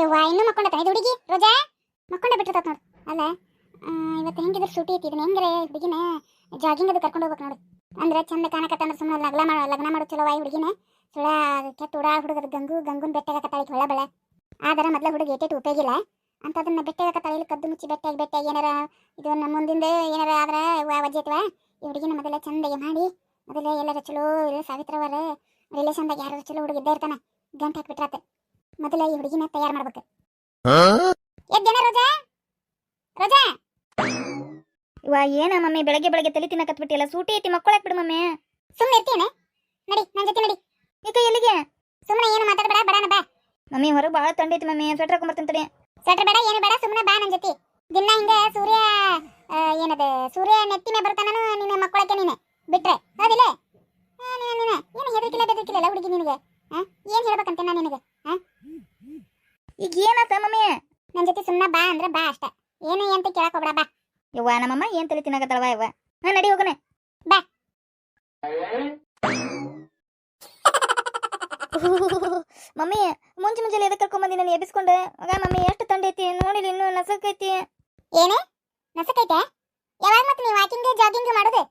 ಯವ್ವ, ಇನ್ನೂ ಮಕ್ಕೊಂಡ ಇದು ಹುಡುಗಿ, ರೋಜಾ? ಮಕ್ಕೊಂಡ ಬಿಟ್ಟಿರ್ತತ್ ನೋಡು. ಅಲ್ಲ ಇವತ್ತು ಹೆಂಗಿದ್ರೆ ಸೂಟಿ ಐತಿ ಇದನ್ನ ಹೆಂಗ್ರೆ ಹುಡುಗಿನ ಜಾಗಿಂಗ್ ಅದು ಕರ್ಕೊಂಡು ಹೋಗ್ಬೇಕು ನೋಡು. ಅಂದ್ರೆ ಚಂದ ಕಾಣಕತ್ತ ಅಂದ್ರೆ ಸುಮ್ಮನೆ ಲಗ್ನ ಮಾಡೋ ಲಗ್ನ ಮಾಡೋ ಚಲೋ ವಾಯ್ ಹುಡುಗಿನ. ಸುಳ ಕೆಟ್ಟ ಉಡಾ ಹುಡುಗರು ಗಂಗು, ಗಂಗುನ್ ಬೆಟ್ಟಾಗತ್ತಾಳಿ ಹೊಳ ಬೆಳೆ ಆದ್ರೆ ಮೊದ್ಲ ಹುಡುಗ ಏಟೇಟು ಉಪಯೋಗಿಲ್ಲ. ಅಂತ ಅದನ್ನ ಬೆಟ್ಟಾಗತ್ತಾಳಿ ಇಲ್ಲಿ ಕದ್ದು ಮುಚ್ಚಿ ಬೆಟ್ಟಾಗಿ ಬೆಟ್ಟಾಗಿ ಏನಾರ ಇದು ನಮ್ಮ ಮುಂದಿಂದ ಏನಾರ ಆದ್ರೆ ವಜ್ಜೈತವ ಈ ಹುಡುಗಿನ ಮೊದಲ ಚಂದಗೆ ಮಾಡಿ, ಮೊದಲ ಎಲ್ಲರ ಚಲೋ ಇಲ್ಲ ಸಾವಿತ್ರವರ ರಿಲೇಷನ್ದಾಗ ಯಾರು ಚಲೋ ಹುಡುಗ ಇದ್ದೇ ಗಂಟೆ ಗಂಟು ಹಾಕ್ಬಿಟ್ರಾತ. ಮೊದಲ ಈ ಹುಡುಗಿನ ತಯಾರು ಮಾಡ್ಬೇಕು. ಎದ್ದೇನ ರೋಜಾ? ರೋಜಾ? ವಾ ಏನ ಮಮ್ಮಿ ಬೆಳಗ್ಗೆ ಬೆಳಗ್ಗೆ ತಲೆ ತಿನ್ನಕತ್ಬಿಟ್ಟಿಲ್ಲ ಸೂಟಿ ಐತಿ ಮಕ್ಕಳಾಕ್ ಬಿಡು ಮಮ್ಮಿ. ಸುಮ್ಮನೆ ಇರ್ತೀನಿ ನಡಿ ನನ್ನ ಜೊತೆ ನಡಿ. ಈಗ ಎಲ್ಲಿಗೆ? ಸುಮ್ಮನೆ ಏನು ಮಾತಾಡಬೇಡ ಬಡಾನ ಬಾ. ಮಮ್ಮಿ ಹೊರಗೆ ಭಾಳ ತಂಡೈತಿ ಮಮ್ಮಿ ಸ್ವೆಟರ್ ಹಾಕೊಂಬರ್ತೀನಿ ತಡಿ. ಸ್ವೆಟರ್ ಬೇಡ ಏನು ಬೇಡ ಸುಮ್ಮನೆ ಬಾ ನನ್ನ ಜೊತೆ. ದಿನ ಹಿಂಗ ಸೂರ್ಯ ಏನದು ಸೂರ್ಯ ನೆತ್ತಿ ಮೇ ಬರ್ತಾನನು ನಿನ್ನ ಮಕ್ಕಳಕ್ಕೆ ನೀನೆ. ಬಿಟ್ರೆ ಹೌದಿಲ್ಲ? ನೀನ ನೀನ. ಏನು ಹೆದರಿಕಿಲ್ಲ ಬೆದರಿಕಿಲ್ಲ ಹುಡುಗಿ ನಿನಗೆ? ಆ? ಏನ್ ನಾನು ನಾ ನಿನಗೆ? ಏನಾತ ಮಮ್ಮಿ? ನನ್ನ ಜೊತೆ ಸುಮ್ಮನೆ ಬಾ ಅಂದ್ರೆ ಬಾ ಅಷ್ಟ. ಏನು ಅಂತ ಕೇಳಕ್ ಹೋಗ್ಬೇಡ ಬಾ. ಯವ್ವ ನಮ್ಮಮ್ಮ ಏನ್ ತಲೆ ತಿನ್ನಕತ್ತಳವ ಯವ್ವ ಹಾ ನಡಿ ಹೋಗನೆ ಬಾ. ಮಮ್ಮಿ ಮುಂಜಿ ಮುಂಚೆ ಎದಕ್ಕೆ ಕರ್ಕೊಂಬಂದಿ ನಾನು ಎಬ್ಬಿಸ್ಕೊಂಡು? ಆಗ ಮಮ್ಮಿ ಎಷ್ಟು ತಂಡೈತಿ ನೋಡಿಲ್ಲ ಇನ್ನೂ ನಸಕೈತಿ ಏನೇ? ನಸಕೈತೆ ಯಾವಾಗ ಮತ್ತೆ ನೀವು ವಾಕಿಂಗ್ ಜಾಗಿಂಗ್ ಮಾಡೋದು?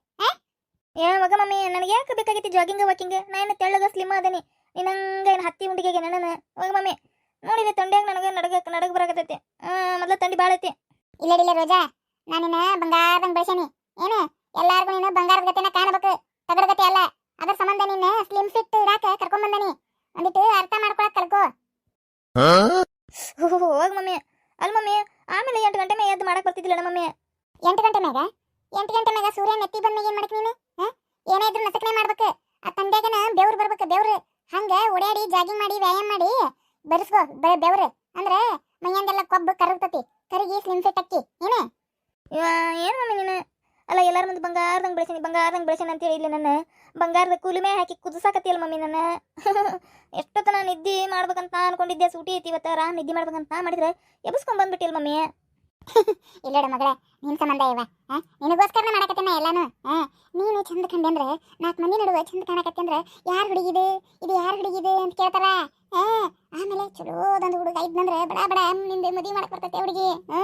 ಏ ಮಗ ಮಮ್ಮಿ ನನಗೆ ಯಾಕೆ ಬೇಕಾಗಿತ್ತು ಜಾಗಿಂಗ್ ವಾಕಿಂಗ್ ನಾ ಏನು ತೆಳ್ಳಗ ಸ್ಲಿಮ್ ಅದನಿ ನೀನಂಗ ಏನು ಹತ್ತಿ ಉಂಡಿಗೆ ನನ್ನ ಮಗ ಮಮ್ಮಿ. ನೋಡಿಲ್ಲ ತಂಡ್ಯಾಗ ನನಗೆ ನಡಗ ನಡಗ ಬರಾಕತ್ತೈತಿ. ಮೊದಲ ಮೊದ್ಲ ತಂಡಿ ಭಾಳ ಐತಿ. ಇಲ್ಲಡಿಲ್ಲ ರೋಜಾ ನಾನಿನ್ನ ಬಂಗಾರದಂಗ್ ಬೆಳೆಸೇನಿ. ಏನು? ಎಲ್ಲಾರ್ಗು ನೀನು ಬಂಗಾರದ ಗತೆನ ಕಾಣಬೇಕು. ತಗಡ ಗತೆ ಅಲ್ಲ. ಅದರ ಸಂಬಂಧ ನಿನ್ನ ಸ್ಲಿಮ್ ಫಿಟ್ ಇರಾಕ ಕರ್ಕೊಂಡ್ ಬಂದನಿ ಒಂದಿಟ್ಟು ಅರ್ಥ ಮಾಡ್ಕೊಳಕ್ ಕಲ್ಕೋ. ಹೋಗ ಮಮ್ಮಿ. ಅಲ್ಲ ಮಮ್ಮಿ ಆಮೇಲೆ ಎಂಟು ಗಂಟೆ ಮೇಲೆ ಎದ್ದು ಮಾಡಕ್ ಬರ್ತಿದ್ದಿಲ್ಲ ಮಮ್ಮಿ. ಎಂಟು ಗಂಟೆ ಮ್ಯಾಗ? ಎಂಟು ಗಂಟೆ ಮ್ಯಾಗ ಸೂರ್ಯ ನೆತ್ತಿ ಬಂದ ಏನ್ ಮಾಡಕ್ ನೀನು? ಏನೇ ಇದ್ರು ನಸಕನೆ ಮಾಡ್ಬೇಕು. ಆ ತಂದೆಗನ ಬೆವ್ರು ಬರ್ಬೇಕು ಬೆವ್ರು. ಹಂಗ ಓಡಾಡಿ ಜಾಗಿಂಗ್ ಮಾಡಿ ವ್ಯಾಯಾಮ ಮಾಡಿ ಬೆರೆಸ್ಕೋ ಬರೇ ಬೆವ್ರೆ. ಅಂದ್ರೆ ಮೈಯಂದೆಲ್ಲ ಕೊಬ್ಬು ಕರಗ್ತತಿ. ಕರಿಗಿ ಸ್ಲಿಮ್ ಫಿಟ್ ಅಕ್ಕಿ. ಏನೇ? ಏನು ಮಮ್ಮಿ ನೀನು? ಅಲ್ಲ, ಎಲ್ಲರ ಮುಂದೆ ಬಂಗಾರದಂಗೆ ಬೆಳೆಸೀನಿ ಬಂಗಾರದಂಗೆ ಬೆಳೆಸೀನಿ ಅಂತ ಹೇಳಿ ನನ್ನ? ಬಂಗಾರದ ಕುಲುಮೆ ಹಾಕಿ ಕುದಿಸಾಕತ್ತಿಯಲ್ಲ ಮಮ್ಮಿ ನನ್ನ? ಎಷ್ಟೊತ್ತನ ನಿದ್ದೆ ಮಾಡ್ಬೇಕಂತ ಅನ್ಕೊಂಡಿದ್ದೆ, ಸೂಟಿ ಐತಿ ಇವತ್ತು ಆರಾಮ್ ನಿದ್ದೆ ಮಾಡ್ಬೇಕಂತ ಮಾಡಿದ್ರೆ ಎಬ್ಸ್ಕೊಂಡ್ ಬಂದ್ಬಿಟ್ಟಿಲ್ಲ ಮಮ್ಮಿ. ಇಲ್ಲೋಡ ಮಗಳ, ನಿನ್ ಸಂಬಂಧ ಇವ? ನಿನಗೋಸ್ಕರನ ಮಾಡಕತ್ತೇನ ಎಲ್ಲಾನು? ನೀನು ಚಂದ ಕಂಡೆ ಅಂದ್ರೆ ನಾಲ್ಕು ಮಂದಿ ನಡುವೆ ಚಂದ ಕಾಣಕತ್ತೆ ಅಂದ್ರೆ ಯಾರು ಹುಡುಗಿದೆ ಇದು ಯಾರು ಹುಡುಗಿದೆ ಅಂತ ಕೇಳ್ತಾರ? ಆಮೇಲೆ ಚಲೋದೊಂದು ಹುಡುಗ ಇದ್ನಂದ್ರೆ ಬಡ ಬಡ, ನಿಂದೆ ಮದುವೆ ಮಾಡಕ್ ಬರ್ತೈತೆ ಹುಡುಗಿ, ಆ?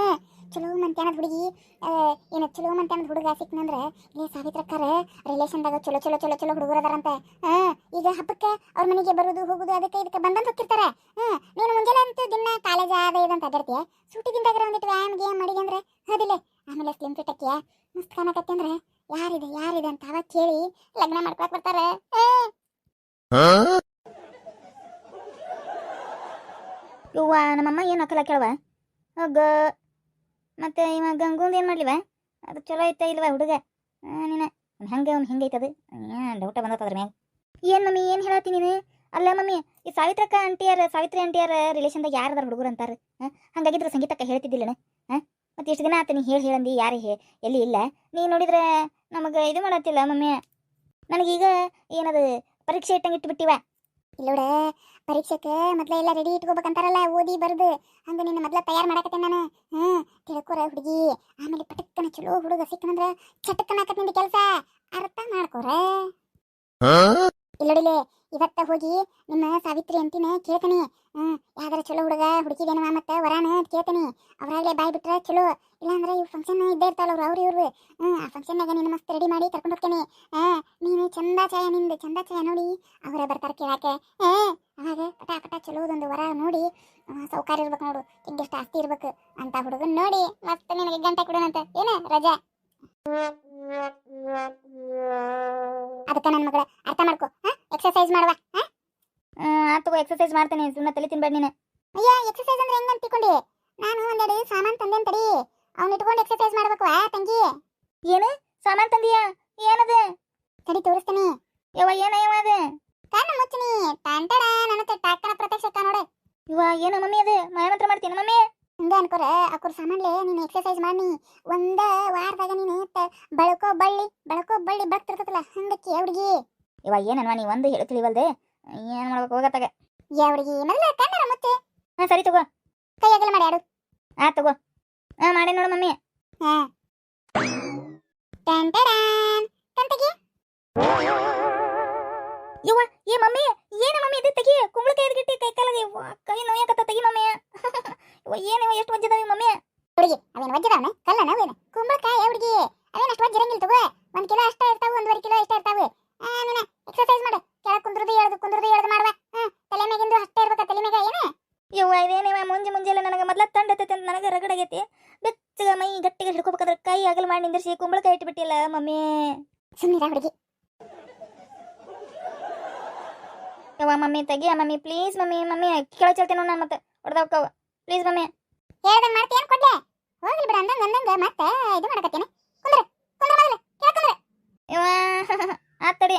ಚಲೋ ಮಂತ್ಯಾನ ಹುಡುಗಿ ಏನು ಚಲೋ ಮಂತ್ಯಾನದ ಹುಡುಗ ಸಿಕ್ನಂದ್ರೆ ಇಲ್ಲಿ ಸಾವಿತ್ರಕ್ಕಾರ ರಿಲೇಷನ್ದಾಗ ಚಲೋ ಚಲೋ ಚಲೋ ಚಲೋ ಹುಡುಗರು ಅದಾರಂತೆ. ಈಗ ಹಬ್ಬಕ್ಕೆ ಅವ್ರ ಮನೆಗೆ ಬರೋದು ಹೋಗೋದು ಅದಕ್ಕೆ ಇದಕ್ಕೆ ಬಂದಂತ ಹೋಗ್ತಿರ್ತಾರೆ. ಆ, ನೀನು ಮುಂಜಾನೆ ಅಂತೂ ದಿನ ಕಾಲೇಜ್ ಅದ ಇದಂತ ಅದಿರ್ತೀಯ ಸೂಟಿ ದಿನದಾಗ ಒಂದಿಟ್ಟು ವ್ಯಾಯಾಮ ಗೇಮ್ ಮಾಡಿದೆ ಅಂದ್ರೆ? ಹೌದಿಲ್ಲ. ಆಮೇಲೆ ಸ್ಲಿಮ್ ಫಿಟ್ ಅಕ್ಕಿಯ. ಮಸ್ತ್ ಕಾಣಕತ್ತೆ ಅಂದ್ರೆ ಯಾರಿದೆ ಯಾರಿದೆ ಅಂತ ಅವಾಗ ಕೇಳಿ ಲಗ್ನ ಮಾಡ್ಕೊಳಕ್ ಬರ್ತಾರೆ. ಇವ್ವ ನಮ್ಮಮ್ಮ ಏನು ಹಾಕಲ್ಲ ಕೇಳವ ಹೋಗ ಮತ್ತೆ ಇವ ಗಂಗುಂದು ಏನು ಮಾಡ್ಲಿವ? ಅದು ಚಲೋ ಐತೆ ಇಲ್ವ ಹುಡುಗ? ನೀನು? ಹಂಗೆ ಅವ್ನು ಹಿಂಗೈತೆ ಅದು ಏನು ಡೌಟ ಬಂದತ್ತದ್ರ ಮ್ಯಾಗ? ಏನು ಮಮ್ಮಿ, ಏನು ಹೇಳತ್ತಿ ನೀನು? ಅಲ್ಲ ಮಮ್ಮಿ, ಈ ಸಾವಿತ್ರಕ್ಕ ಆಂಟಿಯರ, ಸಾವಿತ್ರಿ ಆಂಟಿಯರ ರಿಲೇಷನ್ದಾಗ ಯಾರದಾರ ಹುಡುಗರು ಅಂತಾರೆ? ಹಂಗಾಗಿದ್ರೆ ಸಂಗೀತಕ್ಕ ಹೇಳ್ತಿದ್ದಿಲ್ಲನ? ಹಾಂ ಮತ್ತೆ ಇಷ್ಟು ದಿನ ಆತ ನೀ ಹೇಳಿ ಹೇಳಂದಿ, ಯಾರು ಹೇ, ಎಲ್ಲಿ ಇಲ್ಲ? ನೀ ನೋಡಿದ್ರೆ ನಮಗೆ ಇದು ಮಾಡತ್ತಿಲ್ಲ ಮಮ್ಮಿ. ನನಗೀಗ ಏನದು ಪರೀಕ್ಷೆ ಇಟ್ಟಂಗೆ ಇಟ್ಬಿಟ್ಟಿವ? ಇಲ್ಲೋಡ ಪರೀಕ್ಷೆಗೆ ಮೊದ್ಲ ಎಲ್ಲ ರೆಡಿ ಇಟ್ಕೋಬೇಕಂತಾರಲ್ಲ ಓದಿ ಬರ್ದು. ಹಂಗ ನಿನ್ನ ಮೊದ್ಲ ತಯಾರು ಮಾಡಕತ್ತೆ ನಾನು. ಹ್ಮ್ ತಿಳ್ಕೊರ ಹುಡುಗಿ. ಆಮೇಲೆ ಪಟಕ್ಕನ ಚಲೋ ಹುಡುಗ ಸಿಕ್ಕನಂದ್ರೆ ಚಟಕ್ಕನ ನಿಂದ ಕೆಲಸ. ಅರ್ಥ ಮಾಡ್ಕೋರ? ಇಲ್ಲೋಡಿಲೆ ಇವತ್ತ ಹೋಗಿ ನಿಮ್ಮ ಸಾವಿತ್ರಿ ಅಂತಿನ ಕೇಳ್ತೀನಿ. ಯಾವ್ದಾರ ಚಲೋ ಹುಡುಗ ಹುಡುಕಿದೇನವ ಮತ್ತೆ ವರಾನ ಅಂತ ಕೇಳ್ತೀನಿ. ಅವ್ರಾಗ್ಲೇ ಬಾಯ್ ಬಿಟ್ರೆ ಚಲೋ. ಇಲ್ಲಾಂದ್ರೆ ಇವ್ ಫಂಕ್ಷನ್ ಇದ್ದೇ ಇರ್ತಾವಲ್ಲ ಅವ್ರು ಅವ್ರು ಇವ್ರು. ಆ ಫಂಕ್ಷನ್ನಾಗ ನಿನ್ನ ಮಸ್ತ್ ರೆಡಿ ಮಾಡಿ ಕರ್ಕೊಂಡು ಹೋಗ್ತೀನಿ. ನೀನು ಚಂದ ಚಾಯ ನಿಂದು, ಚಂದ ಚಾಯ ನೋಡಿ. ಅವರೇ ಬರ್ತಾರೆ ಕೇಳಾಕೆ. ಏ ಅವಾಗ ಪಟ ಪಟ ಚಲೋದೊಂದು ವರ ನೋಡಿ. ಸೌಕಾರ ಇರ್ಬೇಕು ನೋಡು ಎಷ್ಟು ಆಸ್ತಿ ಇರ್ಬೇಕು ಅಂತ ಹುಡುಗನ್ ನೋಡಿ. ಮತ್ತೆ ನಿನಗೆ ಗಂಟೆ ಕೊಡೋಣಂತ. ಏನ ರಜಾ? ಅದಕ್ಕ ನನ್ನ ಮಗಳ ಅರ್ಥ ಮಾಡ್ಕೊ ಎಕ್ಸರ್ಸೈಸ್ ಮಾಡುವ ಹಾ? ಆತು ಎಕ್ಸರ್ಸೈಸ್ ಮಾಡ್ತೇನೆ ಸುಮ್ಮನೆ ತಲೆ ತಿನ್ಬೇಡ ನೀನು. ಅಯ್ಯ ಎಕ್ಸರ್ಸೈಸ್ ಅಂದ್ರೆ ಹೆಂಗ್ ತಿಳ್ಕೊಂಡಿ ನಾನು ಒಂದೆರಡು ಸಾಮಾನ್ ತಂದೆ ತಡಿ. ಅವ್ನ ಇಟ್ಕೊಂಡು ಎಕ್ಸರ್ಸೈಸ್ ಮಾಡ್ಬೇಕು ಆ ತಂಗಿ? ಏನು? ಸಾಮಾನ್ ತಂದಿಯಾ? ಏನದು? ತಡಿ ತೋರಿಸ್ತೀನಿ. ಯವ ಏನ ಯವ ಅದು? ಕಣ್ಣು ಮುಚ್ಚಿನಿ ಟಂಟಡ ನನ್ನ ಟಾಕನ ಪ್ರತ್ಯಕ್ಷ ನೋಡು. ಇವ ಏನ ಮಮ್ಮಿ ಅದು? ಮಾಯಮಂತ್ರ ಮಾಡ್ತೀನಿ ಮಮ್ಮಿ? ಹಿಂಗ ಅನ್ಕೋರ ಅಕ್ಕೋರ್ ಸಾಮಾನ್ಲೆ ನೀನು ಎಕ್ಸರ್ಸೈಸ್ ಮಾಡಿ ಒಂದ ವಾರದಾಗ ನೀನು ಬಳಕೋ ಬಳ್ಳಿ ಬಳಕೋ ಬಳ್ಳಿ ಬರ್ತಿರ್ತದಲ್ಲ ಹಂಗಕ್ಕೆ ಹುಡುಗಿ? ಇವಾಗ ಏನನ್ವಾ ನೀ ಒಂದು ಹೇಳು ತಿಳಿವಲ್ದೆ ಏನ್ ಮಾಡ್ಬೇಕು ಹೋಗತ್ತಾಗ? ಯಾ ಹುಡುಗಿ ಮೊದಲ ಕಣ್ಣರ ಮುಚ್ಚೆ. ಹಾ ಸರಿ ತಗೋ. ಕೈಯಾಗಲ ಮಾಡಿ ಆಡು ಆ ತಗೋ. ಹಾ ಮಾಡಿ ನೋಡು ಮಮ್ಮಿ. ಹಾ. ಟಂಟಡಾನ್ ಕಂತಗಿ ಯವ್ವ ಏ ಮಮ್ಮಿ ಏನ ಮಮ್ಮಿ ಇದು ತೆಗಿ? ಕುಂಬಳಕಾಯಿ ಗಿಟ್ಟಿ ಕೈ ಕಾಲಿಗೆ ಕೈ ನೋಯಕತ್ತ ತೆಗಿ ಮಮ್ಮಿ. ಏನಿವ ಎಷ್ಟು ವಜ್ಜದಾವ ಮಮ್ಮಿ? ಹುಡುಗಿ ಅವೇನು ವಜ್ಜದವನ ಕಲ್ಲನ ಅವೇನು? ಕುಂಬಳಕಾಯಿ ಹುಡುಗಿ? ಅವೇನು ಅಷ್ಟು ವಜ್ಜ ಇರಂಗಿಲ್ಲ ತಗೋ. ಒಂದು ಕಿಲೋ ಅಷ್ಟೇ ಇರ್ತಾವ ಒಂದೂವರೆ ಕಿಲೋ ಅಷ್ಟೇ ಇರ್ತಾವೆ. ನೀನು ಎಕ್ಸರ್ಸೈಸ್ ಮಾಡು. ಕೆಳಗೆ ಕುಂದ್ರದು ಎಳ್ದು ಕುಂದ್ರದು ಎಳ್ದು ಮಾಡುವ. ತಲೆ ಮ್ಯಾಗಿಂದು ಅಷ್ಟೇ ಇರ್ಬೇಕ ತಲೆ ಮ್ಯಾಗ ಏನ? ಯವ್ವ ಇದೇನಿವ ಮುಂಜೆ ಮುಂಜಾನೆ ನನಗೆ ಮೊದಲ ತಂಡ ಐತೆ ಅಂತ ನನಗೆ ರಗಡಾಗೈತಿ ಬೆಚ್ಚಗ ಮೈ ಗಟ್ಟಿಗೆ ಹಿಡ್ಕೋಬೇಕಾದ್ರೆ ಕೈ ಅಗಲ್ ಮಾಡಿ ನಿಂದಿರಿಸಿ ಕುಂಬಳಕಾಯಿ ಇಟ್ಬಿಟ್ಟಿಲ್ಲ ಮಮ್ಮಿ. ಸುಮ್ಮನೆ ಹುಡುಗಿ. ಯವ್ವ ಮಮ್ಮಿ ತೆಗಿಯ ಮಮ್ಮಿ ಪ್ಲೀಸ್ ಮಮ್ಮಿ ಮಮ್ಮಿ. ಕೆಳಗೆ ಚಲ್ತೇನೆ ನಾನು ಮತ್ತೆ. ಹೊಡೆದವ್ಕವ ಪ್ಲೀಸ್ ಮಮ್ಮಿ ಹೇಳ್ದಂಗ್ ಮಾಡ್ತೀಯನ್ ಕೊಡ್ಲೆ? ಹೋಗ್ಲಿ ಬಿಡ, ಅಂದಂಗ ಅಂದಂಗ ಮತ್ತೆ ಇದು ಮಾಡಕತ್ತೇನೆ. ಕುಂದ್ರೆ ಕುಂದ್ರೆ ಮೊದಲು, ಕೆಳಗೆ ಇವ ಆತಡಿ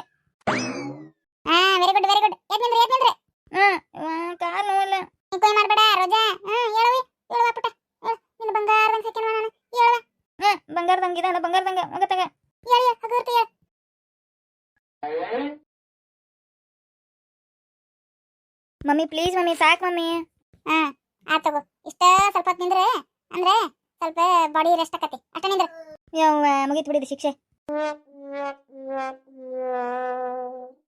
ಹಾ ವೆರಿ ಗುಡ್ ವೆರಿ ಗುಡ್ ಎದ್ ನಿಂದ್ರೆ ಎದ್ ನಿಂದ್ರೆ. ಹ್ಮ್ ಯವ್ವ ಮಾಡಬೇಡ ನೋವಿಲ್ಲ. ಕೊಯ್ ಮಾಡ್ಬೇಡ, ರೋಜಾ. ಹ್ಮ್ ಹೇಳುವಿ, ಹೇಳುವ ಪುಟ್ಟ. ನಿನ್ನ ಬಂಗಾರದಂಗ ಸೆಕೆಂಡ್ ನಾನು ಹೇಳುವ. ಹ್ಮ್ ಬಂಗಾರದಂಗ ಇದಾನ ಬಂಗಾರದಂಗ ಮಗತ್ತಾಗ ಹೇಳಿ ಹಗುರ್ತ ಹೇಳಿ. ಮಮ್ಮಿ ಪ್ಲೀಸ್ ಮಮ್ಮಿ, ಸಾಕು ಮಮ್ಮಿ. ಹಾ. ಆತ್ ತಗೋ. ಇಷ್ಟ ಸ್ವಲ್ಪ ಹೊತ್ತು ನಿಂದ್ರೆ ಅಂದ್ರೆ ಸ್ವಲ್ಪ ಬಾಡಿ ರೆಸ್ಟ್ ಆಕತಿ. ಅಷ್ಟ ನಿಂದ್ರೆ. ಯವ್ವ ಮುಗೀತು ಬಿಡಿದ ಶಿಕ್ಷೆ.